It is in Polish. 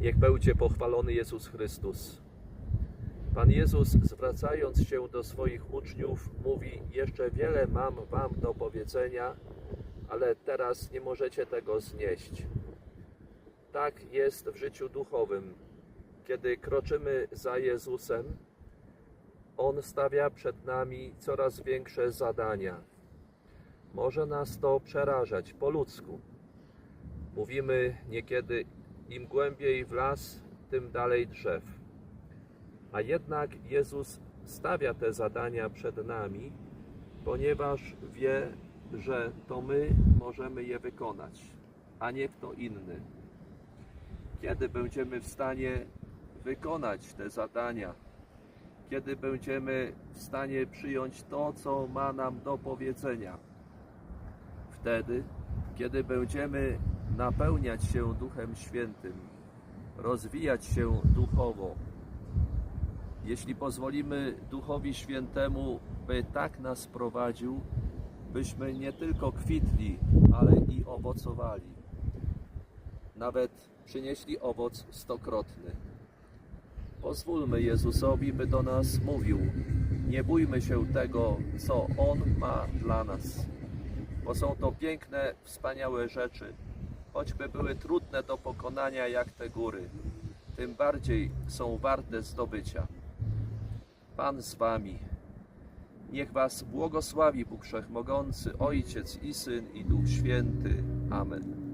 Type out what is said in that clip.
Niech będzie pochwalony Jezus Chrystus. Pan Jezus, zwracając się do swoich uczniów, mówi: Jeszcze wiele mam wam do powiedzenia, ale teraz nie możecie tego znieść. Tak jest w życiu duchowym. Kiedy kroczymy za Jezusem, On stawia przed nami coraz większe zadania. Może nas to przerażać po ludzku. Mówimy niekiedy: im głębiej w las, tym dalej drzew. A jednak Jezus stawia te zadania przed nami, ponieważ wie, że to my możemy je wykonać, a nie kto inny. Kiedy będziemy w stanie wykonać te zadania? Kiedy będziemy w stanie przyjąć to, co ma nam do powiedzenia? Wtedy, kiedy będziemy napełniać się Duchem Świętym, rozwijać się duchowo. Jeśli pozwolimy Duchowi Świętemu, by tak nas prowadził, byśmy nie tylko kwitli, ale i owocowali. Nawet przynieśli owoc stokrotny. Pozwólmy Jezusowi, by do nas mówił. Nie bójmy się tego, co On ma dla nas, bo są to piękne, wspaniałe rzeczy, choćby były trudne do pokonania jak te góry, tym bardziej są warte zdobycia. Pan z Wami. Niech Was błogosławi Bóg Wszechmogący, Ojciec i Syn i Duch Święty. Amen.